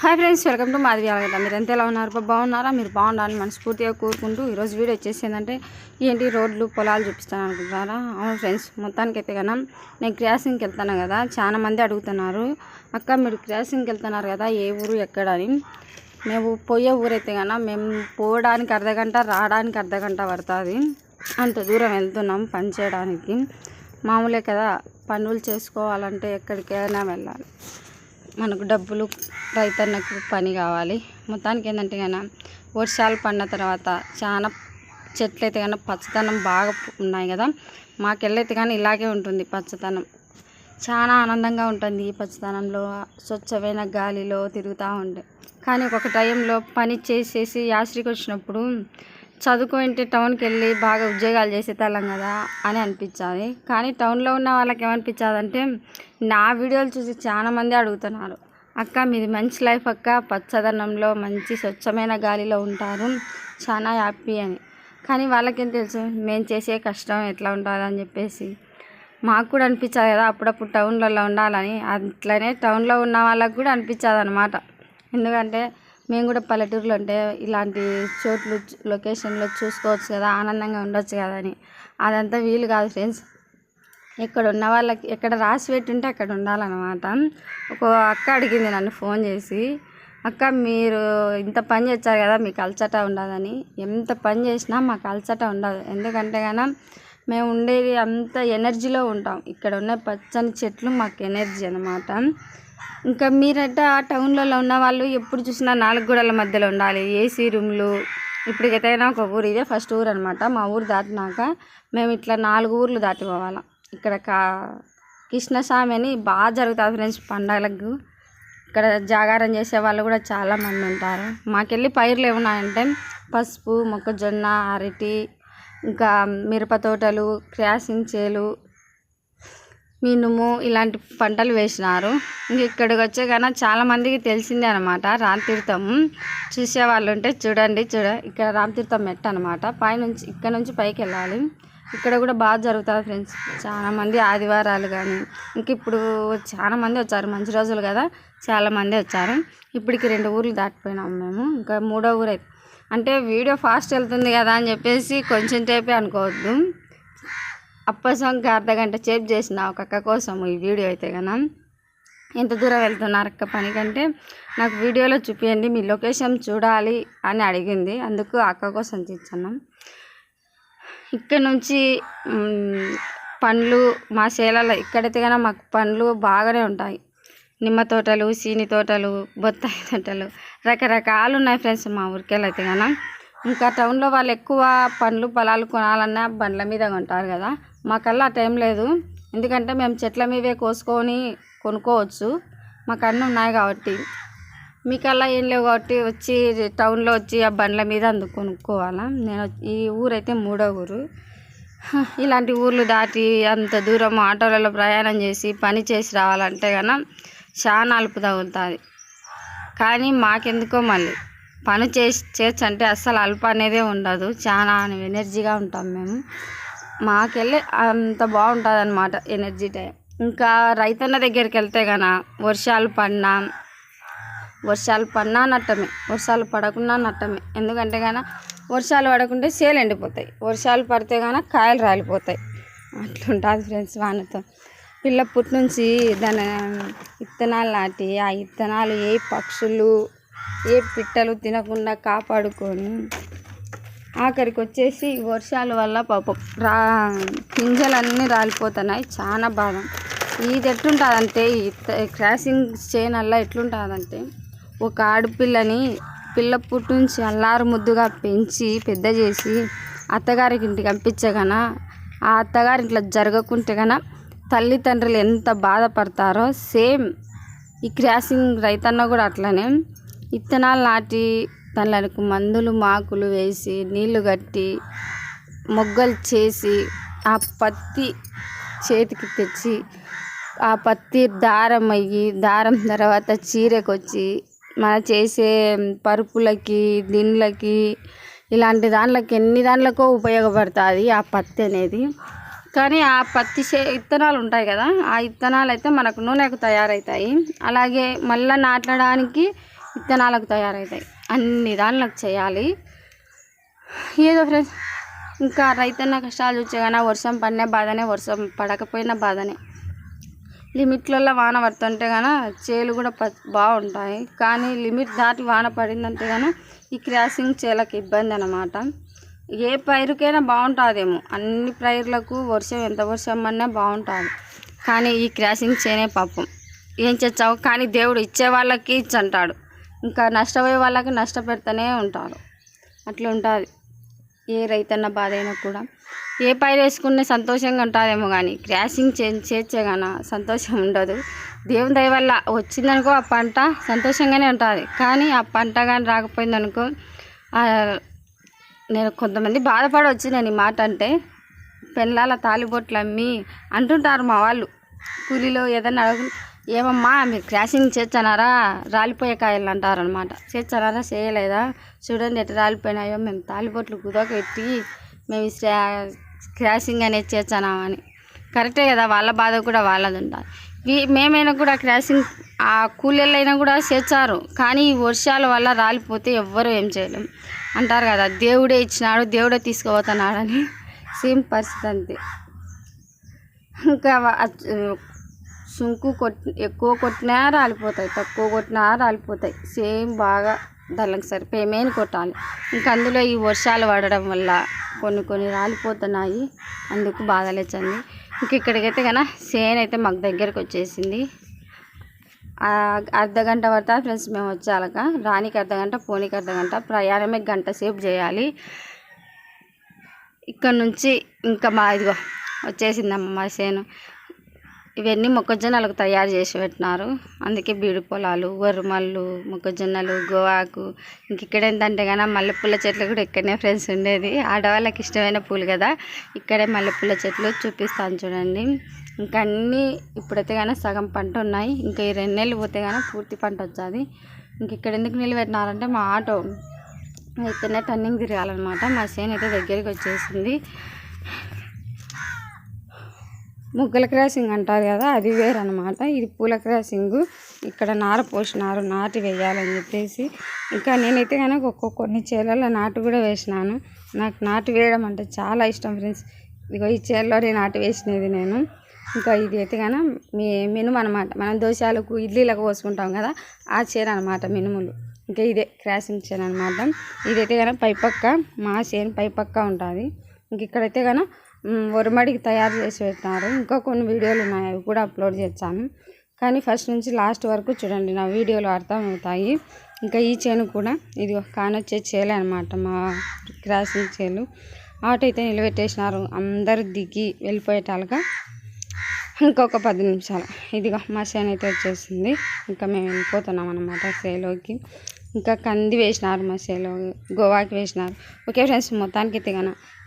Hi friends welcome to Madhavi అలగట మీరు ఎంత ఎలా ఉన్నారు? బా- బాగున్నారా? మీరు బాగున్నారని మనస్ఫూర్తిగా కోరుకుంటూ ఈరోజు వీడియో వచ్చేసి ఏంటంటే ఏంటి రోడ్లు పొలాలు చూపిస్తాను అనుకుంటున్నారా? అవును ఫ్రెండ్స్ మొత్తానికి అయితే కన్నా నేను క్రాసింగ్కి వెళ్తాను కదా చాలా మంది అడుగుతున్నారు. అక్క మీరు క్రాసింగ్కి వెళ్తున్నారు కదా ఏ ఊరు ఎక్కడ అని. మేము పోయే ఊరైతే కన్నా మేము పోవడానికి అర్ధగంట రావడానికి అర్ధగంట పడుతుంది. అంత దూరం వెళ్తున్నాం పని చేయడానికి. మామూలే కదా పనులు చేసుకోవాలంటే ఎక్కడికైనా వెళ్ళాలి. మనకు డబ్బులు రైతన్నకు పని కావాలి. మొత్తానికి ఏంటంటే కన్నా వర్షాలు పడిన తర్వాత చాలా చెట్లు అయితే కన్నా పచ్చదనం బాగా ఉన్నాయి కదా. మాకెళ్ళైతే కానీ ఇలాగే ఉంటుంది పచ్చదనం. చాలా ఆనందంగా ఉంటుంది ఈ పచ్చదనంలో స్వచ్ఛమైన గాలిలో తిరుగుతూ ఉండే కానీ ఒక టైంలో పని చేసేసి యాసరికి వచ్చినప్పుడు చదువుకుంటే టౌన్కి వెళ్ళి బాగా ఉద్యోగాలు చేసేతాళ్ళం కదా అని అనిపించాలి కానీ టౌన్లో ఉన్న వాళ్ళకి ఏమనిపించాలంటే నా వీడియోలు చూసి చాలామంది అడుగుతున్నారు. అక్క మీది మంచి లైఫ్ అక్క. పచ్చదనంలో మంచి స్వచ్ఛమైన గాలిలో ఉంటారు. చాలా హ్యాపీ అని. కానీ వాళ్ళకేం తెలుసు? మేము చేసే కష్టం ఎట్లా ఉంటుందని చెప్పేసి. మాకు కూడా అనిపించాలి కదా అప్పుడప్పుడు టౌన్లలో ఉండాలని. అట్లనే టౌన్లో ఉన్న వాళ్ళకు కూడా అనిపించదు అనమాట ఎందుకంటే మేము కూడా పల్లెటూరులో ఉంటే ఇలాంటి చోట్లు లొకేషన్లో చూసుకోవచ్చు కదా ఆనందంగా ఉండొచ్చు కదా అని. అదంతా వీలు కాదు ఫ్రెండ్స్. ఇక్కడ ఉన్న వాళ్ళకి ఎక్కడ రాసి పెట్టుంటే అక్కడ ఉండాలన్నమాట. ఒక అక్క అడిగింది నన్ను ఫోన్ చేసి అక్క మీరు ఇంత పని చేస్తారు కదా మీకు అలసట ఉండదని. ఎంత పని చేసినా మాకు అలసట ఉండదు. ఎందుకంటే కనుక మేము ఉండేది అంత ఎనర్జీలో ఉంటాం. ఇక్కడ ఉన్న పచ్చని చెట్లు మాకు ఎనర్జీ అన్నమాట. ఇంకా మీరంటే ఆ టౌన్లలో ఉన్న వాళ్ళు ఎప్పుడు చూసినా నాలుగు గోడల మధ్యలో ఉండాలి. ఏసీ రూమ్లు. ఇప్పుడు ఎతైనా ఒక ఊరు. ఇదే ఫస్ట్ ఊరు అనమాట మా ఊరు దాటినాక మేము ఇట్లా నాలుగు ఊర్లు దాటిపోవాలి ఇక్కడ కా కృష్ణస్వామి అని బాగా జరుగుతుంది ఫ్రెండ్స్ పండగలకు. ఇక్కడ జాగారం చేసే వాళ్ళు కూడా చాలా మంది ఉంటారు. మాకెళ్ళి పైర్లు ఏమున్నాయంటే పసుపు మొక్కజొన్న అరటి ఇంకా మిరప తోటలు క్రాసింగ్ చేలు మినుము ఇలాంటి పంటలు వేసినారు. ఇంక ఇక్కడికి వచ్చే చాలామందికి చాలా తెలిసిందే అనమాట రామతీర్థం చూసే వాళ్ళు ఉంటే చూడండి చూడ ఇక్కడ రామతీర్థం మెట్ట అనమాట పైనుంచి ఇక్కడ నుంచి పైకి వెళ్ళాలి. ఇక్కడ కూడా బాగా జరుగుతుంది ఫ్రెండ్స్. చాలామంది ఆదివారాలు కానీ ఇంక ఇప్పుడు చాలామంది వచ్చారు. మంచి రోజులు కదా చాలామంది వచ్చారు. ఇప్పటికి రెండు ఊర్లు దాటిపోయినాం మేము. ఇంకా మూడో ఊరు. అయితే అంటే వీడియో ఫాస్ట్ వెళ్తుంది కదా అని చెప్పేసి కొంచెం సేపే అనుకోవద్దు. అప్పసంకి అర్ధ గంట సేపు చేసిన ఒక అక్క కోసం ఈ వీడియో అయితే కదా. ఎంత దూరం వెళ్తున్నారు అక్క పని కంటే నాకు వీడియోలో చూపించండి మీ లొకేషన్ చూడాలి అని అడిగింది. అందుకు ఆ అక్క కోసం తెచ్చున్నాం ఇక్కడ నుంచి పండ్లు మా చేలలో ఇక్కడైతే కన్నా మాకు పండ్లు బాగానే ఉంటాయి. నిమ్మ తోటలు సీని తోటలు బొత్తాయి తోటలు రకరకాలు ఉన్నాయి ఫ్రెండ్స్ మా ఊరికెళ్ళి అయితే కన్నా ఇంకా టౌన్లో వాళ్ళు ఎక్కువ పండ్లు పొలాలు కొనాలన్నా బండ్ల మీద కొంటారు కదా. మాకల్లా ఆ టైం లేదు. ఎందుకంటే మేము చెట్ల మీదే కోసుకొని కొనుక్కోవచ్చు. మాకు అన్నీ ఉన్నాయి కాబట్టి. మీకల్లా ఏం లేవు కాబట్టి వచ్చి టౌన్లో వచ్చి ఆ బండ్ల మీద అందుకు కొనుక్కోవాలా. నేను ఈ ఊరైతే మూడో ఊరు. ఇలాంటి ఊర్లు దాటి అంత దూరం ఆటోలలో ప్రయాణం చేసి పని చేసి రావాలంటే కన్నా చాలా అలుపు తగులుతుంది కానీ మాకెందుకో మళ్ళీ. పని చేసి చేర్చంటే అస్సలు అల్ప అనేదే ఉండదు. చాలా ఎనర్జీగా ఉంటాం మేము. మాకెళ్ళి అంత బాగుంటుంది అనమాట ఎనర్జీ టైం. ఇంకా రైతన్న దగ్గరికి వెళ్తే కన వర్షాలు పడినా వర్షాలు పడినా నట్టమే. వర్షాలు పడకున్నా నట్టమే. ఎందుకంటే గాన వర్షాలు పడకుంటే సేలు ఎండిపోతాయి. వర్షాలు పడితే గాన కాయలు రాలిపోతాయి. అట్లుంటుంది ఫ్రెండ్స్ వానతో. పిల్ల నుంచి దాని విత్తనాలు నాటి ఆ విత్తనాలు ఏ పక్షులు ఏ పిట్టలు తినకుండా కాపాడుకొని ఆఖరికి వచ్చేసి వర్షాల వల్ల పాపం రా పింజలన్నీ రాలిపోతున్నాయి. చాలా బాధ. ఇది ఎట్లుంటుందంటే ఈ క్రాసింగ్ చేయనల్లా ఎట్లుంటుందంటే ఒక ఆడపిల్లని పిల్ల పుట్టు నుంచి అల్లారు ముద్దుగా పెంచి పెద్ద చేసి అత్తగారికి ఇంటికి పంపించగన ఆ అత్తగారి ఇంట్లో జరగకుంటే గన తల్లిదండ్రులు ఎంత బాధపడతారో సేమ్ ఈ క్రాసింగ్ రైతన్న కూడా అట్లనే. విత్తనాలు నాటి తనకు మందులు మాకులు వేసి నీళ్ళు కట్టి మొగ్గలు చేసి ఆ పత్తి చేతికి తెచ్చి ఆ పత్తి దారం అయ్యి దారం తర్వాత చీరకొచ్చి మన చేసే పరుపులకి దిండ్లకి ఇలాంటి దాంట్లోకి ఎన్ని దాంట్లకో ఉపయోగపడుతుంది ఆ పత్తి అనేది. కానీ ఆ పత్తి చే ఇత్తనాలు ఉంటాయి కదా ఆ ఇత్తనాలు అయితే మనకు నూనెకు తయారవుతాయి. అలాగే మళ్ళీ నాటడానికి విత్తనాలకు తయారవుతాయి. అన్ని దానిలకు చేయాలి. ఏదో ఫ్రెండ్స్ ఇంకా రైతన్న కష్టాలు చూసే కానీ వర్షం పడిన బాధనే వర్షం పడకపోయినా బాధనే. లిమిట్లలో వాన పడుతుంటే కానీ చేలు కూడా ప బాగుంటాయి. కానీ లిమిట్ దాటి వాన పడిందంటే కానీ ఈ క్రాసింగ్ చేలకు ఇబ్బంది అన్నమాట. ఏ పైరుకైనా బాగుంటుందేమో. అన్ని పైర్లకు వర్షం ఎంత వర్షం అన్నా బాగుంటుంది. కానీ ఈ క్రాసింగ్ చేనే పాపం. ఏం చేస్తావు? కానీ దేవుడు ఇచ్చే వాళ్ళకి ఇచ్చంటాడు ఇంకా నష్టపోయే వాళ్ళకి నష్టపెడతానే ఉంటారు. అట్లా ఉంటుంది. ఏ రైతన్న బాధ అయినా కూడా. ఏ పైరు వేసుకునే సంతోషంగా ఉంటుందేమో కానీ క్రాసింగ్ చే చేర్చే గాన సంతోషం ఉండదు. దేవుని దయ వల్ల వచ్చిందనుకో ఆ పంట సంతోషంగానే ఉంటుంది. కానీ ఆ పంట కానీ రాకపోయిందనుకో నేను కొంతమంది బాధపడవచ్చు నేను ఈ మాట అంటే పెళ్ళాల తాలిబొట్లు అమ్మి అంటుంటారు మా వాళ్ళు. కూలీలో ఏదైనా అడుగు ఏమమ్మా మీరు క్రాసింగ్ చేర్చనారా రాలిపోయే కాయలు అంటారనమాట చేర్చనారా చేయలేదా? చూడండి ఎట్లా రాలిపోయినాయో. మేము తాలిబొట్లు కుదకెట్టి మేము క్రాసింగ్ అనేది చేర్చనామని కరెక్టే కదా వాళ్ళ బాధ కూడా వాళ్ళది ఉండాలి మేమైనా కూడా క్రాసింగ్ ఆ కూలీలైనా కూడా చేర్చారు కానీ ఈ వర్షాల వల్ల రాలిపోతే ఎవ్వరూ ఏం చేయలేం. అంటారు కదా దేవుడే ఇచ్చినాడు దేవుడే తీసుకుపోతున్నాడని. సేమ్ పరిస్థితి అంతే. ఇంకా సుంకు కొట్ ఎక్కువ కొట్టినా రాలిపోతాయి తక్కువ కొట్టినా రాలిపోతాయి. సేమ్ బాగా దానికి సరిపోయి కొట్టాలి. ఇంకా అందులో ఈ వర్షాలు పడడం వల్ల కొన్ని కొన్ని రాలిపోతున్నాయి. అందుకు బాధలేచండి ఇంక ఇక్కడికైతే కన్నా సేన్ అయితే మాకు దగ్గరకు వచ్చేసింది. అర్ధ గంట పడతా ఫ్రెండ్స్ మేము వచ్చాక రానికి అర్ధ గంట పోనీకి అర్ధ గంట ప్రయాణమే గంట సేపు చేయాలి. ఇక్కడ నుంచి ఇంకా మా ఇదిగో వచ్చేసిందమ్మ మా సేను. ఇవన్నీ మొక్కజొన్నలకు తయారు చేసి పెట్టినారు. అందుకే బీడు పొలాలు వరుమల్లు మొక్కజొన్నలు గోవాకు. ఇంక ఇక్కడ ఏంటంటే కానీ మల్లెపూల చెట్లు కూడా ఇక్కడనే ఫ్రెండ్స్ ఉండేది. ఆడవాళ్ళకి ఇష్టమైన పూలు కదా ఇక్కడే మల్లెపూల చెట్లు చూపిస్తాను చూడండి. ఇంకా అన్నీ ఇప్పుడైతే కానీ సగం పంట ఉన్నాయి. ఇంకా ఈ రెండు నెలలు పోతే కానీ పూర్తి పంట వచ్చేది. ఇంక ఇక్కడ ఎందుకు నిలబెట్టినారంటే మా ఆటో ఇక్కడనే టర్నింగ్ తిరగాలన్నమాట. మా సేన్ అయితే దగ్గరికి వచ్చేసింది. ముగ్గల క్రాసింగ్ అంటారు కదా అది వేరనమాట ఇది పూల క్రాసింగ్. ఇక్కడ నార పోసినారు నాటు వేయాలని చెప్పేసి. ఇంకా నేనైతే కనుక ఒక్కొక్క కొన్ని చీరల్లో నాటు కూడా వేసినాను. నాకు నాటు వేయడం అంటే చాలా ఇష్టం ఫ్రెండ్స్. ఇదిగో ఈ చేలలో నాటు వేసినది నేను. ఇంకా ఇది అయితే కనుక మీ మినుము అనమాట మనం దోశలకు ఇడ్లీలకు పోసుకుంటాం కదా ఆ చీర అనమాట మినుములు. ఇంకా ఇదే క్రాసింగ్ చీర అనమాట ఇదైతే కనుక పైపక్క మా చేను పైపక్క ఉంటుంది. ఇంక ఇక్కడైతే కనుక వరమడికి తయారు చేసి పెట్టినారు. ఇంకా కొన్ని వీడియోలు ఉన్నాయి అవి కూడా అప్లోడ్ చేస్తాను. కానీ ఫస్ట్ నుంచి లాస్ట్ వరకు చూడండి నా వీడియోలు అర్థమవుతాయి. ఇంకా ఈ చేను కూడా ఇది కానొచ్చే చేలే అనమాట మా క్రాసింగ్ చేలు ఆటో అయితే నిలబెట్టేసినారు అందరు దిగి వెళ్ళిపోయేటాలుగా. ఇంకొక పది నిమిషాలు ఇదిగో మా చేను అయితే వచ్చేసింది. ఇంకా మేము వెళ్ళిపోతున్నాం అనమాట సేలోకి ఇంకా కంది వేసినారు మా సేలో గోవాకి వేసినారు. ఓకే ఫ్రెండ్స్ మొత్తానికి అయితే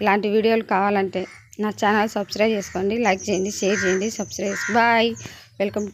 ఇలాంటి వీడియోలు కావాలంటే నా ఛానల్ సబ్స్క్రైబ్ చేసుకోండి లైక్ చేయండి షేర్ చేయండి సబ్స్క్రైబ్ బాయ్. వెల్కమ్.